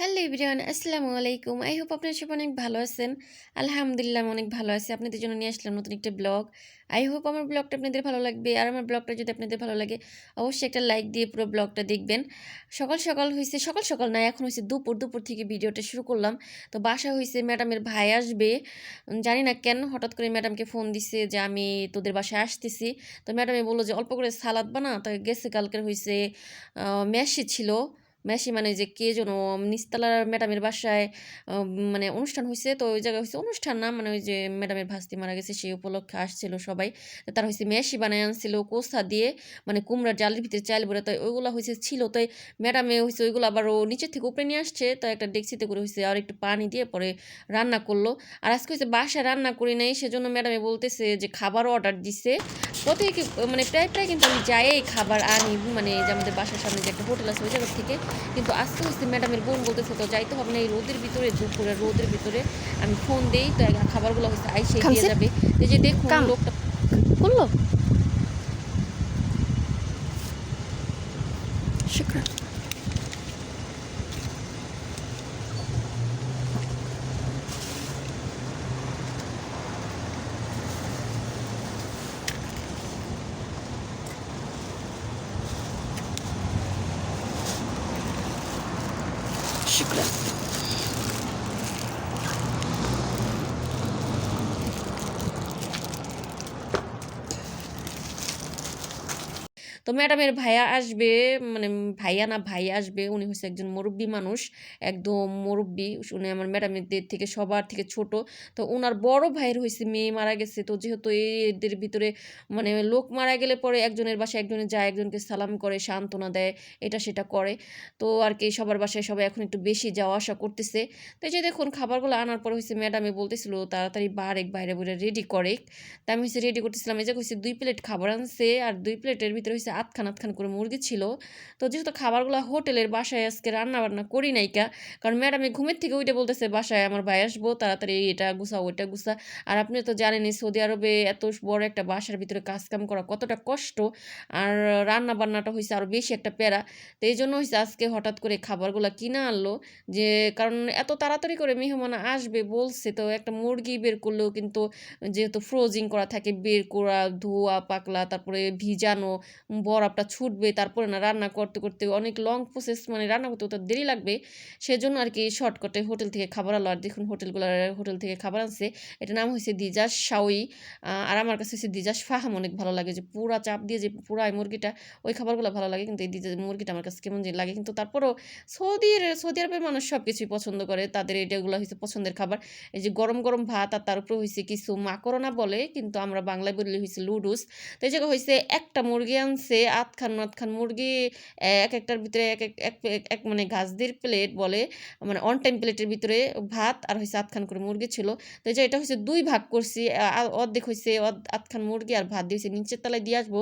Hello everyone, আসসালামু আলাইকুম। I hope আপনার সব অনেক ভালো আছেন। আলহামদুলিল্লাহ, আমি অনেক ভালো আছি। আপনাদের জন্য নিয়ে আসলাম নতুন একটা ব্লগ। আই হোপ আমার ব্লগটা আপনাদের ভালো লাগবে। আর আমার ব্লগটা যদি আপনাদের ভালো লাগে, অবশ্যই একটা লাইক দিয়ে পুরো ব্লগটা দেখবেন। সকাল সকাল হয়েছে সকাল সকাল না, এখন হয়েছে দুপুর। দুপুর থেকে ভিডিওটা শুরু করলাম। তো বাসা হয়েছে ম্যাডামের ভাই আসবে। জানি না কেন, হঠাৎ করে ম্যাডামকে ফোন দিছে যে, আমি তোদের বাসায় আসতেছি। তো ম্যাডামে বলল যে, অল্প করে সালাদ বানা। তো গেছে, কালকের হয়েছে মেসি ছিল। মেসি মানে যে কে যেন নিস্তালার ম্যাডামের বাসায় মানে অনুষ্ঠান হয়েছে তো ওই জায়গায় হয়েছে অনুষ্ঠান না মানে ওই যে ম্যাডামের ভাস্তি মারা গেছে, সেই উপলক্ষে আসছিল সবাই। তারা হয়েছে মেসি বানায় আনছিল, কোসা দিয়ে মানে কুমড়ার জালের ভিতরে চাল বলে তো ওইগুলো হয়েছে ছিল তাই ম্যাডামে হয়েছে ওইগুলো আবার ও নিচের থেকে উপরে নিয়ে আসছে, তো একটা ডেক্সিতে করে হয়েছে আর একটু পানি দিয়ে পরে রান্না করল। আর আজকে হয়েছে বাসায় রান্না করি নাই, সেজন্য ম্যাডামে বলতেছে যে খাবারও অর্ডার দিছে। কোথায় মানে প্রায় প্রায় কিন্তু আমি যাই খাবার আনি মানে যে আমাদের বাসার সামনে যে একটা হোটেল আছে, ওই জায়গা থেকে। কিন্তু আস্তে আস্তে ম্যাডামের বোন বলতেছে তো যাইতে হবে না এই রোদের ভিতরে দুপুরে রোদের ভিতরে। আমি ফোন দেই তো খাবারগুলো হচ্ছে আইসে দিয়ে যাবে। এই যে দেখুন লোকটা করল? Teşekkürler. তো ম্যাডামের ভাইয়া আসবে মানে ভাইয়া না ভাই আসবে, উনি হচ্ছে একজন মুরব্বী মানুষ, একদম মুরব্বী। উনি আমার ম্যাডামের থেকে সবার থেকে ছোট। তো ওনার বড় ভাইয়ের হয়েছে মেয়ে মারা গেছে। তো যেহেতু এদের ভিতরে মানে লোক মারা গেলে পরে একজনের বাসায় একজনের যায়, একজনকে সালাম করে, সান্ত্বনা দেয়, এটা সেটা করে। তো আর কি সবার বাসায় সবাই এখন একটু বেশি যাওয়া আসা করতেছে। তো এই যে দেখুন, খাবারগুলো আনার পর হয়েছে ম্যাডামে বলতেছিল, তাড়াতাড়ি বারেক বাইরে বলে রেডি করে তা আমি হচ্ছে রেডি করতেছিলাম, এই যে হচ্ছে দুই প্লেট খাবার আনছে, আর দুই প্লেটের ভিতরে হচ্ছে আটখান আটখান করে মুরগি ছিল। তো যেহেতু খাবারগুলো হোটেলের বাসায় আজকে রান্না বান্না করি নাইকা কারণ ম্যাডামে ঘুমের থেকে ওইটা বলতেছে, বাসায় আমার ভাই আসব, তাড়াতাড়ি এটা গুছা, ওইটা গুছা। আর আপনি তো জানেনই সৌদি আরবে এত বড় একটা বাসার ভিতরে কাজ কাম করা কতটা কষ্ট। আর রান্না বান্নাটা হয়েছে আরও বেশি একটা প্যারা। তো এই জন্য হয়েছে আজকে হঠাৎ করে খাবারগুলো কিনে আনলো। যে, কারণ এত তাড়াতাড়ি করে মেহমান আসবে বলছে, তো একটা মুরগি বের করলেও কিন্তু যেহেতু ফ্রোজিং করা থাকে, বের করা, ধোয়া, পাকলা, তারপরে ভিজানো বরফটা ছুটবে, তারপরে না রান্না করতে করতে অনেক লং প্রসেস মানে রান্না করতে তো দেরি লাগবে, সেজন্য আর কি শর্টকাটে হোটেল থেকে খাবার আলো আর দেখুন হোটেলগুলো হোটেল থেকে খাবার আনছে, এটার নাম হয়েছে দিজাস শাওই। আর আমার কাছে হচ্ছে দিজাস ফাহাম। অনেক ভালো লাগে যে পুরা চাপ দিয়ে যে পুরা মুরগিটা, ওই খাবারগুলো ভালো লাগে, কিন্তু এই দিজা মুরগিটা আমার কাছে কেমন যে লাগে। কিন্তু তারপরও সৌদির, সৌদি আরবের মানুষ সব কিছুই পছন্দ করে, তাদের এটাগুলো হচ্ছে পছন্দের খাবার। এই যে গরম গরম ভাত আর তার উপরে হয়েছে কিছু মাকরনা বলে, কিন্তু আমরা বাংলায় বললে হয়েছে লুডুস তো এই জায়গায় হয়েছে একটা মুরগি আনছে আটখান আটখান মুরগি এক একটার ভিতরে এক এক এক মানে গাছদের প্লেট বলে মানে অন টাইম প্লেটের ভিতরে ভাত আর হয়েছে আটখান করে মুরগি ছিল। তো যে এটা হচ্ছে দুই ভাগ করছি অর্ধেক হয়েছে আটখান মুরগি আর ভাত দিয়েছে নিচের তলায় দিয়ে আসব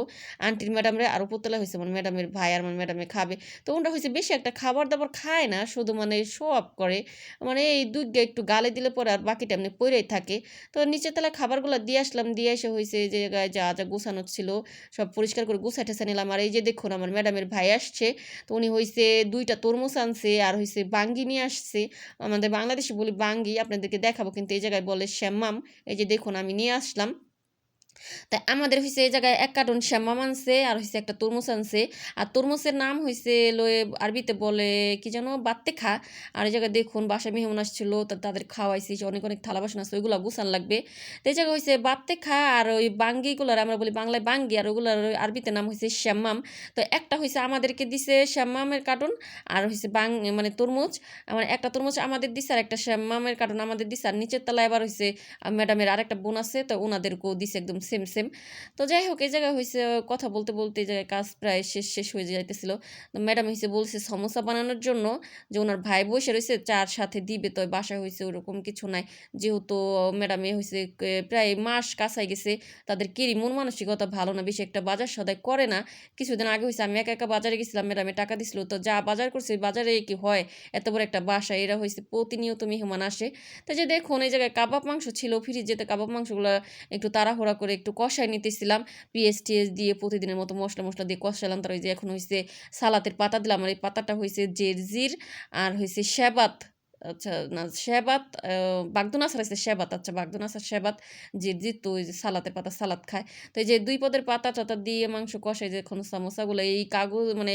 আন্টির ম্যাডামরে আর উপর তলায় হয়েছে আমার ম্যাডামের ভাই আর মানে ম্যাডামে খাবে। তো ওটা হয়েছে বেশি একটা খাবার দাবার খায় না, শুধু মানে শো আপ করে। মানে এই দুধটা একটু গালে দিলে পরে আর বাকিটা এমনি পড়েই থাকে। তো নিচের তলায় খাবারগুলো দিয়ে আসলাম, দিয়ে এসে হয়েছে যে জায়গায় যা যা গোছানো ছিল, সব পরিষ্কার করে গুছা ঠেসা নিলাম, আর এই যে দেখুন আমার ম্যাডামের ভাই আসছে, তো উনি হয়েছে দুইটা তরমুজ আনছে আর হয়েছে বাঙ্গি নিয়ে আসছে। আমাদের বাংলাদেশে বলি বাঙ্গি, আপনাদেরকে দেখাবো, কিন্তু এই জায়গায় বলে শ্যামাম এই যে দেখুন আমি নিয়ে আসলাম। তাই আমাদের হয়েছে এই জায়গায় এক কার্টন শ্যামাম আনছে আর হয়েছে একটা তরমুজ আনছে। আর তরমুজের নাম হয়েছে লয়ে আরবিতে বলে কি যেন বাত্তে খা আর এই জায়গায় দেখুন বাসায় মেহমান আসছিল, তা তাদের খাওয়াইছি অনেক অনেক থালা বাসন আছে, ওইগুলো গুছান লাগবে। তো এই জায়গায় হয়েছে বাত্তে খা আর ওই বাঙ্গিগুলার আমরা বলি বাংলায় বাঙ্গি, আর ওগুলার আরবিতে নাম হয়েছে শ্যামাম তো একটা হয়েছে আমাদেরকে দিছে শ্যামামের কার্টন, আর হয়েছে বাং মানে তরমুজ। মানে একটা তরমুজ আমাদের দিছে, আর একটা শ্যামামের কার্টন আমাদের দিছে। আর নিচের তলায় আবার হয়েছে ম্যাডামের আরেকটা বোন আছে, তো ওনাদেরকেও দিছে একদম সেম সেম। তো যাই হোক, এই জায়গায় হয়েছে কথা বলতে বলতে এই জায়গায় কাজ প্রায় শেষ শেষ হয়ে যাইতেছিল। তো ম্যাডাম হয়েছে বলছে সমোসা বানানোর জন্য যে ওনার ভাই বসে রয়েছে চার সাথে দিবে, তো বাসায় হয়েছে ওরকম কিছু নাই। যেহেতু ম্যাডামে হয়েছে প্রায় মাস কাছাই গেছে, তাদের কেরি মন মানসিকতা ভালো না, বেশি একটা বাজার সদায় করে না। কিছুদিন আগে হয়েছে আমি একা একা বাজারে গেছিলাম, ম্যাডামে টাকা দিছিল, তো যা বাজার করছে বাজারে কি হয়? এত বড় একটা বাসা, এরা হয়েছে প্রতিনিয়ত মেহমান আসে। তো যে দেখুন, এই জায়গায় কাবাব মাংস ছিল, ফ্রিজেতে কাবাব মাংসগুলো একটু তাড়াহুড়া করে একটু কষায় নিতেছিলাম পিএস টিএস দিয়ে প্রতিদিনের মতো মশলা মশলা দিয়ে কষালাম তার ওই যে এখন হয়েছে সালাতের পাতা দিলাম, আর এই পাতাটা হয়েছে জেরজির, আর হয়েছে শেবাত। আচ্ছা না, শেবাত বাগদুনাসার আছে শেবাত আচ্ছা বাগদুনাসার শেবাত জিরজির তো ওই যে সালাতের পাতা, সালাদ খায়। তো এই যে দুই পদের পাতা টাতা দিয়ে মাংস কষাই যে এখন সামোসাগুলো এই কাগজ মানে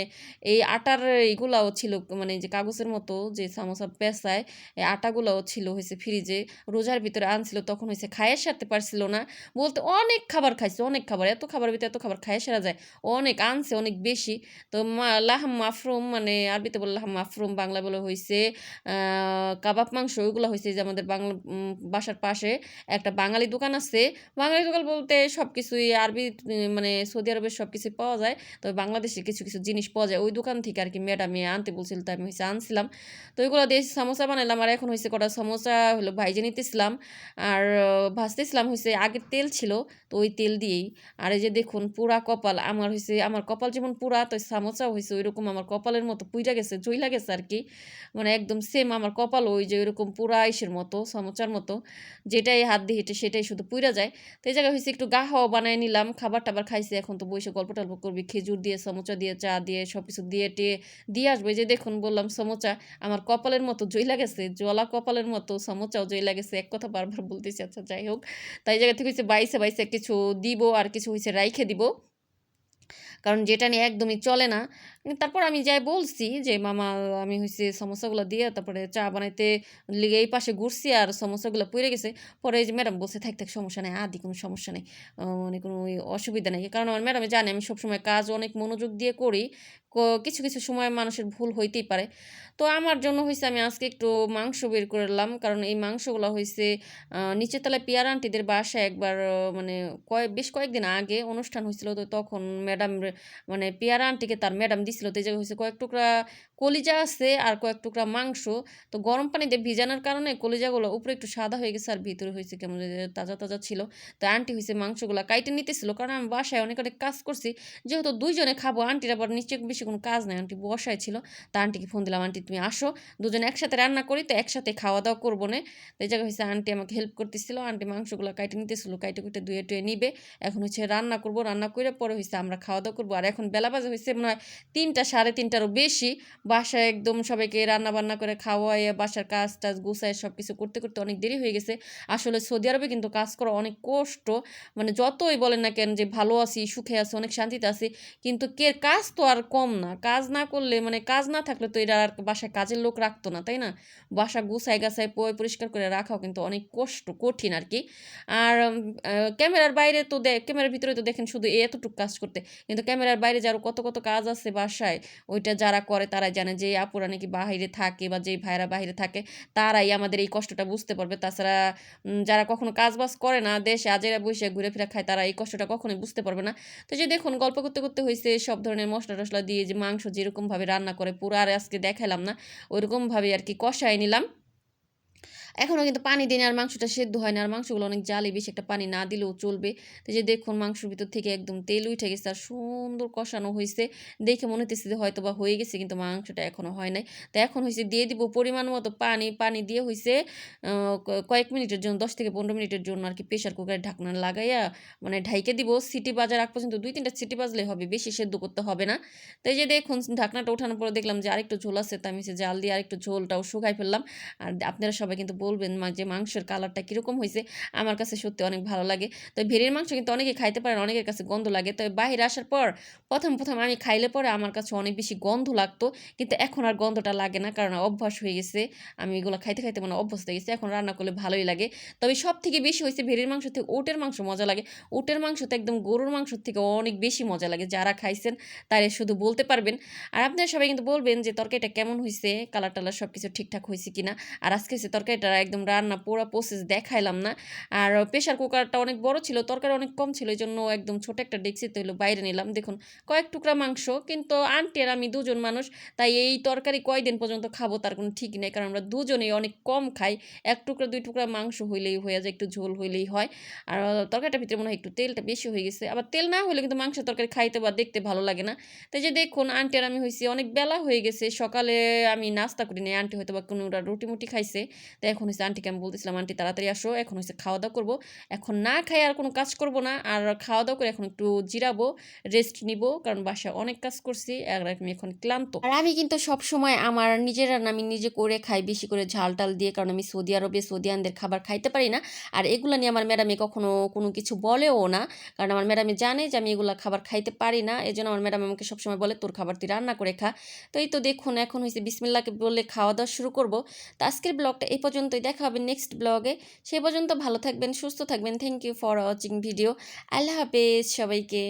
এই আটার এইগুলাও ছিল মানে যে কাগজের মতো যে সামোসা পেঁচায়, এই আটাগুলোও ছিল হয়েছে ফ্রিজে, রোজার ভিতরে আনছিল, তখন হয়েছে খাইয়ে সারতে পারছিল না। বলতে অনেক খাবার খাইছে, অনেক খাবার, এত খাবার ভিতরে এত খাবার খাইয়ে সারা যায়, অনেক আনছে, অনেক বেশি। তো লাহাম মাফরুম মানে আরবিতে বলে লাহাম মাফরুম বাংলা বলে হয়েছে কাবাব মাংস, ওইগুলো হয়েছে যে আমাদের বাংলা বাসার পাশে একটা বাঙালি দোকান আছে। বাঙালি দোকান বলতে সব কিছুই আরবি মানে সৌদি আরবের সব কিছুই পাওয়া যায়। তবে বাংলাদেশে কিছু কিছু জিনিস পাওয়া যায়। ওই দোকান থেকে আর কি ম্যাডামে আনতে বলছিল, তাই আমি হয়েছে আনছিলাম। তো ওইগুলো দিয়ে সমোসা বানাইলাম। আর এখন হয়েছে কটা সমোসা হলো ভাইজে নিতেছিলাম। আর ভাজতেছিলাম হয়েছে আগের তেল ছিল, তো ওই তেল দিয়েই। আর এই যে দেখুন পুরা কপাল, আমার হয়েছে আমার কপাল যেমন পুরা, তো সামোসাও হয়েছে ওইরকম আমার কপালের মতো পুইরা গেছে জইলা গেছে আর কি মানে একদম সেম আমার কপাল ওই যে ওইরকম পুরা আইসের মতো সমোচার মতো, যেটাই হাত দিয়ে হেঁটে সেটাই শুধু পুইরা যায়। তো এই জায়গায় হয়েছে একটু গা হাওয়া বানায় নিলাম, খাবার টাবার খাইছি, এখন তো বসে গল্প টল্প করবি, খেজুর দিয়ে সমোচা দিয়ে, চা দিয়ে সব কিছু দিয়ে টিয়ে দিয়ে আসব। যে দেখুন বললাম সমোচা আমার কপালের মতো জইলা গেছে জলা কপালের মতো সমোচাও জইলা গেছে, এক কথা বারবার বলতেছি আচ্ছা যাই হোক। তাই জায়গা থেকে হচ্ছে বাইসে বাইসে কিছু দিব, আর কিছু হয়েছে রাইখে দিব। কারণ যেটা নিয়ে একদমই চলে না তারপর আমি যাই বলছি যে, মামা, আমি হয়েছে সমস্যাগুলো দিয়ে তারপরে চা বানাইতে লিগে এই পাশে ঘুরছি আর সমস্যাগুলো পড়ে গেছে। পরে এই যে ম্যাডাম বলছে, থাক থাক, সমস্যা নেই, আদি কোনো সমস্যা নেই। মানে কোনো অসুবিধা নেই। কারণ আমার ম্যাডামে জানে, আমি সবসময় কাজ অনেক মনোযোগ দিয়ে করি। কিছু কিছু সময় মানুষের ভুল হইতেই পারে। তো আমার জন্য হয়েছে আমি আজকে একটু মাংস বের করলাম কারণ এই মাংসগুলো হয়েছে নিচের তলায় পিয়ার আন্টিদের বাসায় একবার মানে কয়েক, বেশ কয়েকদিন আগে অনুষ্ঠান হয়েছিল তো তখন ম্যাডাম মানে পেয়ারা আন্টিকে তার ম্যাডাম দিছিল তো জায়গায় হয়েছে কয়েক টুকরা কলিজা আছে আর কয়েক টুকরা মাংস। তো গরম পানিতে ভিজানোর কারণে কলিজাগুলো উপরে একটু সাদা হয়ে গেছে আর ভিতরে হয়েছে কেমন তাজা তাজা ছিল। তো আন্টি হয়েছে মাংসগুলো কাইটে নিতেছিল কারণ আমি বাসায় অনেক অনেক কাজ করছি। যেহেতু দুইজনে খাব, আন্টির আবার নিচে বেশি কোনো কাজ নাই। আন্টি বসায় ছিল। তা আন্টিকে ফোন দিলাম, আন্টি, তুমি আসো। দুজনে একসাথে রান্না করি, তো একসাথে খাওয়া দাওয়া করব না। তো এই জায়গায় হয়েছে আন্টি আমাকে হেল্প করতেছিল। আন্টি মাংসগুলো কাইটে নিতেছিল, কাইটে কুটে ধুয়ে টুয়ে নিবে। এখন হচ্ছে রান্না করব। রান্না করে পরে হয়েছে আমরা খাওয়া দাওয়া করব। আর এখন বেলা বাজে হয়েছে মনে হয় তিনটা, সাড়ে তিনটারও বেশি। বাসায় একদম সবাইকে রান্না বান্না করে খাওয়াইয়ে বাসার কাজ টাজ গুছায় সব কিছু করতে করতে অনেক দেরি হয়ে গেছে। আসলে সৌদি আরবে কিন্তু কাজ করা অনেক কষ্ট। মানে যতই বলেন না কেন যে ভালো আছি, সুখে আছি, অনেক শান্তিতে আছি, কিন্তু কে, কাজ তো আর কম না। কাজ না করলে মানে কাজ না থাকলে তো এরা আর বাসায় কাজের লোক রাখতো না, তাই না? বাসা গুছায় গাছায় পয় পরিষ্কার করে রাখাও কিন্তু অনেক কষ্ট, কঠিন আর কি। আর ক্যামেরার বাইরে তো দেখ ক্যামেরার ভিতরে তো দেখেন শুধু এতটুকু কাজ করতে। কিন্তু ক্যামেরার বাইরে যারও কত কত কাজ আছে বাসায়, ওইটা যারা করে তারাই জানে যে আপুরা নাকি বাহিরে থাকে বা যেই ভাইরা বাহিরে থাকে তারাই আমাদের এই কষ্টটা বুঝতে পারবে। তাছাড়া যারা কখনো কাজ বাজ করে না, দেশে আজেরা বসে ঘুরে ফিরে খায় তারা এই কষ্টটা কখনোই বুঝতে পারবে না। তো যে দেখুন, গল্প করতে করতে হয়েছে সব ধরনের মশলা টশলা দিয়ে যে মাংস যেরকমভাবে রান্না করে, পুরো আর আজকে দেখালাম না ওইরকমভাবে আর কি কষায় নিলাম। এখনও কিন্তু পানি দিন আর মাংসটা সেদ্ধ হয় না আর মাংসগুলো অনেক জালি বেশি একটা পানি না দিলেও চলবে। তো যে দেখুন মাংসর ভিতর থেকে একদম তেল উঠে গেছে আর সুন্দর কষানো হয়েছে। দেখে মনে হতেছে যে হয়তো বা হয়ে গেছে কিন্তু মাংসটা এখনও হয় নাই। তো এখন হয়েছে দিয়ে দিব পরিমাণ মতো পানি পানি দিয়ে হয়েছে কয়েক মিনিটের জন্য, দশ থেকে পনেরো মিনিটের জন্য আর কি প্রেশার কুকারে ঢাকনা লাগাইয়া মানে ঢাইকে দিব। সিটি বাজার আগ পর্যন্ত দুই তিনটা সিটি বাজলে হবে, বেশি সেদ্ধ করতে হবে না। তো এই যে দেখুন ঢাকনাটা ওঠানোর পরে দেখলাম যে আরেকটু ঝোল আছে, তো আমি হচ্ছে জাল দিয়ে আরেকটু ঝোলটাও শুকাই ফেললাম। আর আপনারা সবাই কিন্তু বলবেন যে মাংসের কালারটা কীরকম হয়েছে আমার কাছে সত্যি অনেক ভালো লাগে। তো ভেড়ির মাংস কিন্তু অনেকে খাইতে পারেন অনেকের কাছে গন্ধ লাগে। তবে বাইরে আসার পর প্রথম প্রথম আমি খাইলে পরে আমার কাছে অনেক বেশি গন্ধ লাগতো। কিন্তু এখন আর গন্ধটা লাগে না, কারণ অভ্যাস হয়ে গেছে। আমি এগুলো খাইতে খাইতে মানে অভ্যস্ত হয়ে গেছে। এখন রান্না করলে ভালোই লাগে। তবে সব থেকে বেশি হয়েছে ভেড়ির মাংস থেকে ওটের মাংস মজা লাগে। ওটের মাংস তো একদম গরুর মাংস থেকে অনেক বেশি মজা লাগে। যারা খাইছেন তারা শুধু বলতে পারবেন। আর আপনারা সবাই কিন্তু বলবেন যে তরকারিটা কেমন হয়েছে কালার টালার সব কিছু ঠিকঠাক হয়েছে কিনা। আর আজকে হচ্ছে তরকারিটা একদম রান্না পুরো প্রসেস দেখাইলাম না। আর প্রেশার কুকারটা অনেক বড় ছিল, তরকারি অনেক কম ছিল এই জন্য একদম ছোট একটা ডেক্সিতে হলো বাইরে নিলাম। দেখুন, কয়েক টুকরা মাংস, কিন্তু আন্টি আর আমি দুজন মানুষ, তাই এই তরকারি কয়দিন পর্যন্ত খাব তার কোনো ঠিক নেই, কারণ আমরা দুজনেই অনেক কম খাই। এক টুকরা, দুই টুকরা মাংস হইলেই হয়ে যায়, একটু ঝোল হইলেই হয়। আর তরকারিটার ভিতরে মনে হয় একটু তেলটা বেশি হয়ে গেছে, আবার তেল না হলে কিন্তু মাংসের তরকারি খাইতে বা দেখতে ভালো লাগে না। তাই যে দেখুন আন্টি আর আমি হয়েছি অনেক বেলা হয়ে গেছে, সকালে আমি নাস্তা করি নাই আন্টি হয়তো বা কোনো রুটি মুটি খাইছে। তো এখন এখন হচ্ছে আন্টিকে আমি বলতেছিলাম, আন্টি, তাড়াতাড়ি আসো, এখন হচ্ছে খাওয়া দাওয়া করব। এখন না খাই আর কোনো কাজ করব না, আর খাওয়া দাওয়া করে এখন একটু জিরাবো রেস্ট নিব, কারণ বাসায় অনেক কাজ করছি, আর আমি এখন ক্লান্ত। আর আমি কিন্তু সব সময় আমার নিজের রান্না আমি নিজে করে খাই, বেশি করে ঝাল টাল দিয়ে, কারণ আমি সৌদি আরবে সৌদিয়ানদের খাবার খাইতে পারি না। আর এগুলো নিয়ে আমার ম্যাডামে কখনো কোনো কিছু বলেও না, কারণ আমার ম্যাডামে জানে যে আমি এগুলো খাবার খাইতে পারি না। এই জন্য আমার ম্যাডাম আমাকে সবসময় বলে, তোর খাবার তুই রান্না করে খা। তো এই তো দেখুন, এখন হয়েছে বিসমিল্লাকে বলে খাওয়া দাওয়া শুরু করব। তো আজকের ব্লগটা এই পর্যন্তই দেখা হবে নেক্সট ব্লগে সে পর্যন্ত ভালো থাকবেন, সুস্থ থাকবেন। Thank you for watching video আল্লাহ হাফেজ সবাইকে।